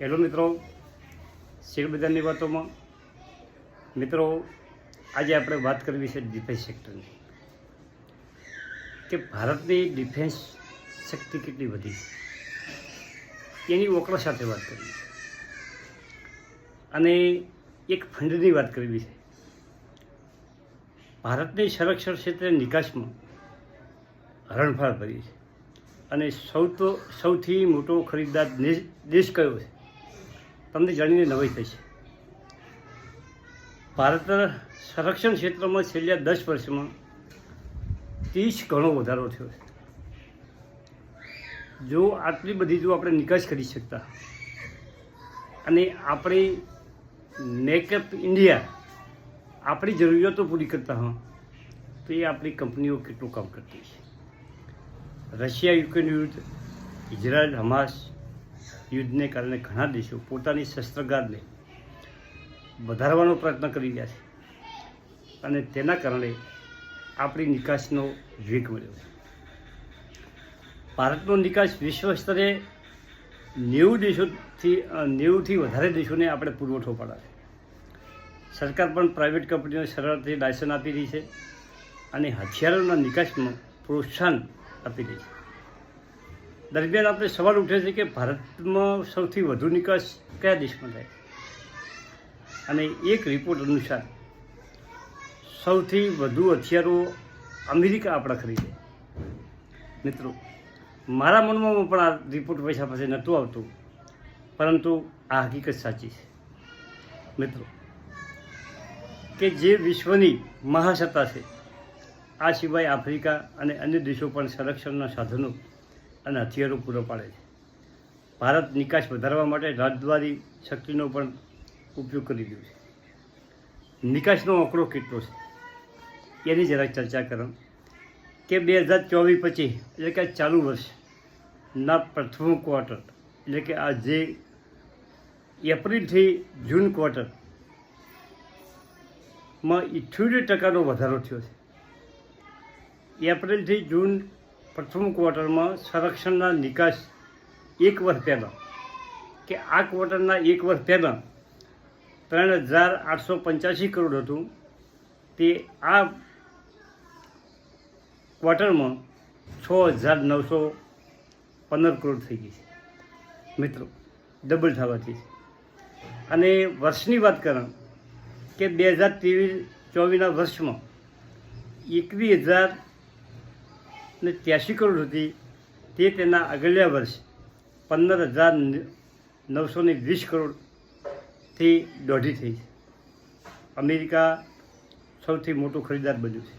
Hello મિત્રો શેરબજારની વાતોમાં. મિત્રો, આજે આપણે વાત કરવી છે ડિફેન્સ સેક્ટરની. કે ભારતની ડિફેન્સ શક્તિ કેટલી વધી એની ઓકળો સાથે વાત કરવી અને એક ફંડની વાત કરવી છે. ભારતની સંરક્ષણ ક્ષેત્રે નિકાસમાં હરણફાળ ભરી છે. અને સૌ તો, સૌથી મોટો ખરીદદાર દેશ દેશ કયો છે? તમને જાણીને નવાઈ થઈ છે. ભારતના સંરક્ષણ ક્ષેત્રમાં છેલ્લા દસ વર્ષમાં ત્રીસ ગણો વધારો થયો છે. જો આટલી બધી જો આપણે નિકાસ કરી શકતા અને આપણી મેકઅપ ઇન્ડિયા આપણી જરૂરિયાતો પૂરી કરતા હોં તો એ આપણી કંપનીઓ કેટલું કામ કરતી છે. રશિયા, યુક્રેન યુદ્ધ ઇઝરાયલ હમાસ યુદ્ધને કારણે ઘણા દેશો પોતાની શસ્ત્રગારને વધારવાનો પ્રયત્ન કરી રહ્યા છે. અને તેના કારણે આપણી નિકાસનો વેગ મળ્યો ભારતનો નિકાસ વિશ્વ સ્તરે નેવું દેશોથી નેવુંથી વધારે દેશોને આપણે પુરવઠો પાડે સરકાર પણ પ્રાઇવેટ કંપનીઓને સરળથી લાયસન્સ આપી રહી છે અને હથિયારોના નિકાસમાં પ્રોત્સાહન આપી રહી છે. દરમિયાન આપણે સવાલ ઉઠે છે કે ભારતમાં સૌથી વધુ નિકાસ કયા દેશમાં થાય? અને એક રિપોર્ટ અનુસાર સૌથી વધુ હથિયારો અમેરિકા આપણા ખરીદે મિત્રો, મારા મનમાં પણ આ રિપોર્ટ પૈસા પાસે નહોતું આવતું, પરંતુ આ હકીકત સાચી છે. મિત્રો, કે જે વિશ્વની મહાસત્તા છે, આ સિવાય આફ્રિકા અને અન્ય દેશો પણ સંરક્ષણના સાધનો અને હથિયારો પૂરો પાડે છે. ભારત નિકાસ વધારવા માટે રાજદ્વારી શક્તિનો પણ ઉપયોગ કરી રહ્યું છે. નિકાસનો આંકડો કેટલો છે? એની જરાક ચર્ચા કરો. કે બે હજાર ચોવીસ પચીસ, એટલે કે ચાલુ વર્ષના પ્રથમ ક્વાર્ટર, એટલે કે આ જે એપ્રિલથી જૂન ક્વાર્ટરમાં ઇઠ્યોતેર ટકાનો વધારો થયો છે. એપ્રિલથી જૂન પ્રથમ ક્વાર્ટરમાં સંરક્ષણના નિકાસ એક વર્ષ પહેલાં કે આ ક્વાર્ટરના એક વર્ષ પહેલાં ત્રણ હજાર આઠસો પંચ્યાસી કરોડ હતું. તે આ ક્વાર્ટરમાં છ હજાર નવસો પંદર કરોડ થઈ ગઈ છે. મિત્રો ડબલ થવાથી અને વર્ષની વાત કਰਾਂ કે બે હજાર ત્રેવીસ ચોવીસના વર્ષમાં એકવીસ હજાર ને ત્યાસી કરોડ હતી તે તેના આગળના વર્ષ પંદર હજાર નવસો ને વીસ કરોડથી દોઢી થઈ છે. અમેરિકા સૌથી મોટું ખરીદદાર બન્યું છે.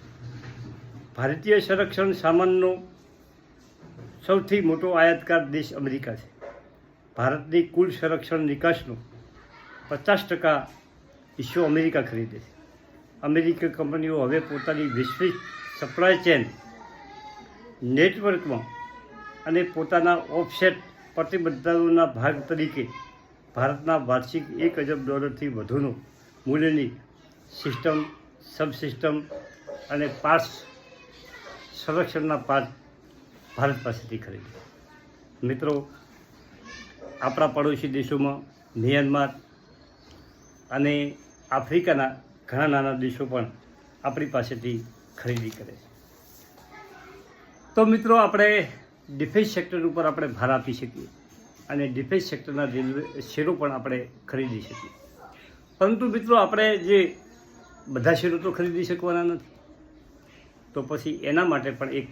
ભારતીય સંરક્ષણ સામાનનો સૌથી મોટો આયાતકાર દેશ અમેરિકા છે. ભારતની કુલ સંરક્ષણ નિકાસનો પચાસ ટકા હિસ્સો અમેરિકા ખરીદે છે. અમેરિકન કંપનીઓ હવે પોતાની વૈશ્વિક સપ્લાય ચેન નેટવર્કમાં અને પોતાના ઓફસેટ પ્રતિબદ્ધતાઓના ભાગ તરીકે ભારતના વાર્ષિક એક અજબ ડોલરથી વધુનું મૂલ્યની સિસ્ટમ સબસિસ્ટમ અને પાર્ટ્સ સંરક્ષણના પાર્ટ ભારત પાસેથી ખરીદી. મિત્રો, આપણા પડોશી દેશોમાં મ્યાનમાર અને આફ્રિકાના ઘણા નાના દેશો પણ આપણી પાસેથી ખરીદી કરે છે. તો મિત્રો આપણે ડિફેન્સ સેક્ટર ઉપર આપણે ભાર આપી શકીએ અને ડિફેન્સ સેક્ટરના રેલવે શેરો પણ આપણે ખરીદી શકીએ. પરંતુ મિત્રો આપણે જે બધા શેરો તો ખરીદી શકવાના નથી. તો પછી એના માટે પણ એક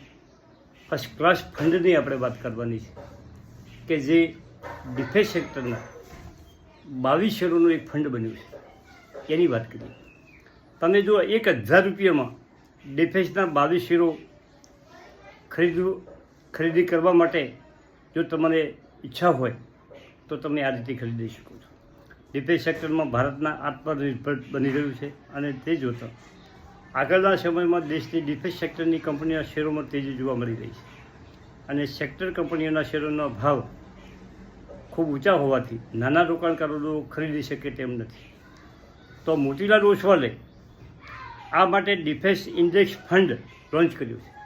ફર્સ્ટ ક્લાસ ફંડની આપણે વાત કરવાની છે કે જે ડિફેન્સ સેક્ટરના બાવીસ શેરોનું એક ફંડ બન્યું છે. એની વાત કરીએ. તમે જો એક હજાર રૂપિયામાં ડિફેન્સના બાવીસ શેરો ખરીદવું ખરીદી કરવા માટે જો તમારે ઈચ્છા હોય, તો તમે આ રીતે ખરીદી શકો છો. ડિફેન્સ સેક્ટરમાં ભારતના આત્મનિર્ભર બની રહ્યું છે અને તે જોતાં આગળના સમયમાં દેશની ડિફેન્સ સેક્ટરની કંપનીઓના શેરોમાં તેજી જોવા મળી રહી છે. અને સેક્ટર કંપનીઓના શેરોનો ભાવ ખૂબ ઊંચા હોવાથી નાના રોકાણકારો ખરીદી શકે તેમ નથી. તો મોતીલાલ ઓસવાલે આ માટે ડિફેન્સ ઇન્ડેક્સ ફંડ લોન્ચ કર્યું છે.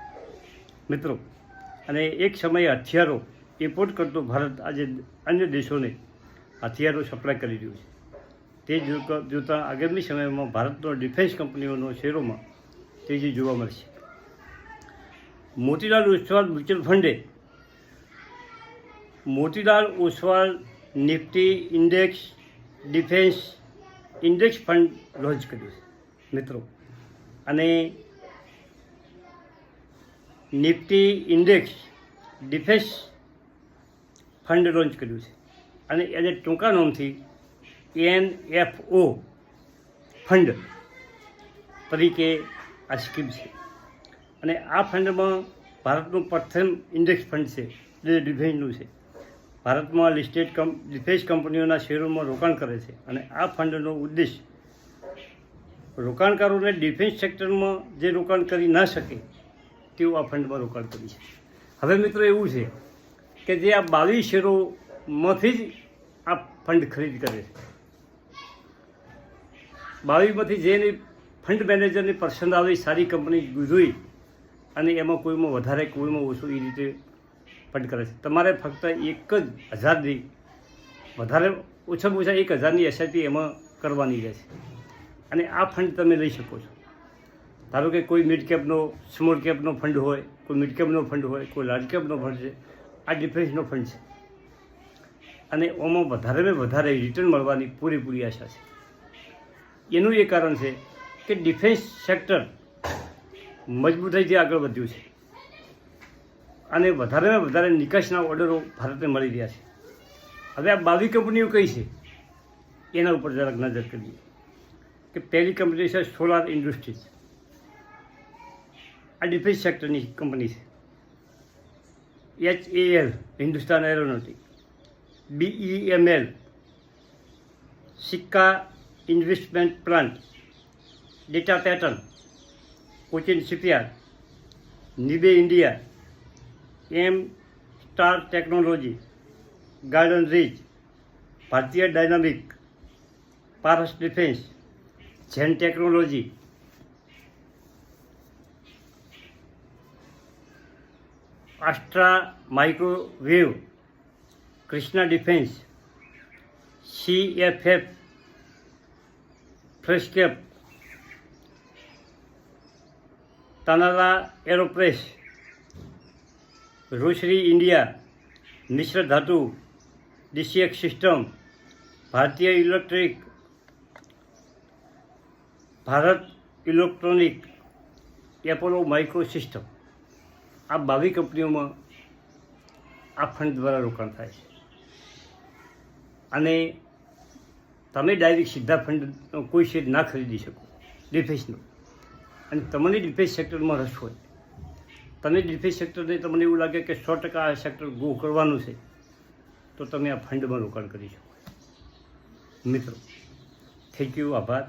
મિત્રો. અને એક સમયે હથિયારો ઇમ્પોર્ટ કરતો ભારત આજે અન્ય દેશોને હથિયારો સપ્લાય કરી રહ્યું છે. તે જોતાં આગામી સમયમાં ભારતનો ડિફેન્સ કંપનીઓનો શેરોમાં તેજી જોવા મળશે. Motilal Oswal mutual funday Motilal Oswal Nifty index defence index fund launch કર્યું છે, મિત્રો. અને Nifty index defence fund launch કર્યું છે. અને એને ટૂંકા નામથી એન એફ ઓ ફંડ તરીકે આ સ્કીમ છે. અને આ ફંડમાં ભારતનું પ્રથમ ઇન્ડેક્સ ફંડ છે, જે ડિફેન્સનું છે. ભારતમાં લિસ્ટેડ કંપ ડિફેન્સ કંપનીઓના શેરોમાં રોકાણ કરે છે. અને આ ફંડનો ઉદ્દેશ રોકાણકારોને ડિફેન્સ સેક્ટરમાં જે રોકાણ કરી ના શકે તેવું આ ફંડમાં રોકાણ કરી છે. હવે મિત્રો એવું છે કે જે આ બાવીસ શેરોમાંથી જ આ ફંડ ખરીદ કરે છે. બાવીસમાંથી જેની ફંડ મેનેજરની પસંદ આવી, સારી કંપની જોઈ અને એમાં કોઈમાં વધારે, કોઈમાં ઓછું એ રીતે ફંડ કરે છે. તમારે ફક્ત એક જ હજારની, વધારે ઓછામાં ઓછા એક હજારની એસઆઈપી એમાં કરવાની રહેશે. અને આ ફંડ તમે લઈ શકો છો. ધારો કે કોઈ મિડ કેપનો સ્મોલ કેપનો ફંડ હોય, કોઈ મિડ કેપનો ફંડ હોય, કોઈ લાર્જ કેપનો ફંડ છે, આ ડિફેન્સનો ફંડ છે. અને ઓમાં વધારેમાં વધારે રિટર્ન મળવાની પૂરેપૂરી આશા છે. એનું એ કારણ છે કે ડિફેન્સ સેક્ટર મજબૂતાઈથી આગળ વધ્યું છે. અને વધારેમાં વધારે નિકાસના ઓર્ડરો ભારતને મળી રહ્યા છે. હવે આ બાવી કંપનીઓ કઈ છે? એના ઉપર જરાક નજર કરીએ. કે પહેલી કંપની છે સોલાર ઇન્ડસ્ટ્રીઝ આ ડિફેન્સ સેક્ટરની કંપની છે. H A L Hindustan aeronautic BEML સિક્કા investment plant data pattern Cochin shipyard નિબે India M star technology garden reach Bharatiya dynamic Paras defence Zen technology Astra microwave Krishna defence CFF ફ્રેશકેપ તાનાલા એરોપ્રેસ, રોશરી India, Mishra Dhatu DCX system, Bharatiya electric, Bharat electronic, Apollo micro system. આ બાવી કંપનીઓમાં આ fund દ્વારા રોકાણ થાય છે. અને તમે ડાયરેક્ટ સીધા ફંડનો કોઈ શેર ના ખરીદી શકો. ડિફેન્સનો અને તમને ડિફેન્સ સેક્ટરમાં રસ હોય. તમે ડિફેન્સ સેક્ટરને તમને એવું લાગે કે સો ટકા આ સેક્ટર ગો કરવાનું છે, તો તમે આ ફંડમાં રોકાણ કરી શકો. મિત્રો થેન્ક યુ આભાર.